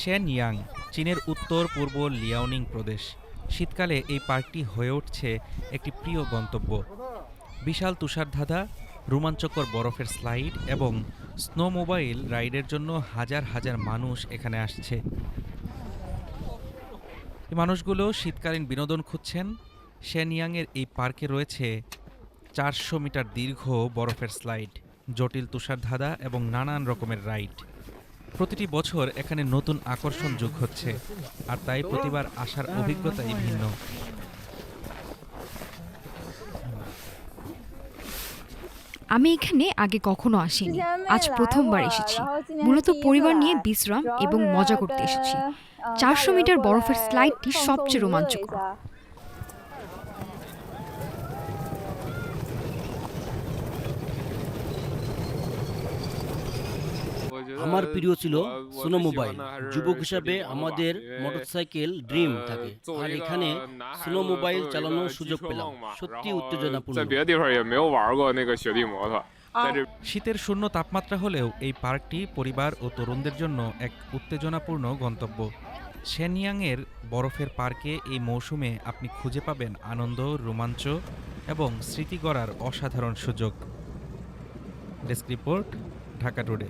Shane young চীনের উত্তর পূর্ব Liaoning প্রদেশ। শীতকালে এই পার্কটি হয়ে উঠছে একটি প্রিয় গন্তব্য। বিশাল তুষারধাঁধা, রোমাঞ্চকর বরফের স্লাইড এবং স্নোমোবাইল রাইডের জন্য হাজার হাজার মানুষ এখানে আসছে। এই মানুষগুলো শীতকালীন বিনোদন খুঁজছেন। শেনইয়াংয়ের এই পার্কে রয়েছে চারশো মিটার দীর্ঘ বরফের স্লাইড, জটিল তুষারধাঁধা এবং নানান রকমের রাইড। প্রতিটি বছর এখানে নতুন আকর্ষণ যোগ হচ্ছে, আর তাই প্রতিবার আসার অভিজ্ঞতাই ভিন্ন। আমি এখানে আগে কখনো আসিনি। আজ প্রথমবার এসেছি। মূলত পরিবার নিয়ে বিশ্রাম এবং মজা করতে এসেছি। চারশো মিটার বরফের স্লাইডটি সবচেয়ে রোমাঞ্চকর। আমার প্রিয় ছিল সোনো মোবাইল যুবক হিসাবে আমাদের মোটরসাইকেল ড্রিম থাকে। আর এখানে সোনো মোবাইল চালানোর সুযোগ পেলাম। সত্যি উত্তেজনাপূর্ণ। শীতের শূন্য তাপমাত্রা হলেও এই পার্কটি পরিবার ও তরুণদের জন্য এক উত্তেজনাপূর্ণ গন্তব্য। শেনিয়াংয়ের বরফের পার্কে এই মৌসুমে আপনি খুঁজে পাবেন আনন্দ রোমাঞ্চ এবং স্মৃতি গড়ার অসাধারণ সুযোগ। Desk report Dhaka today.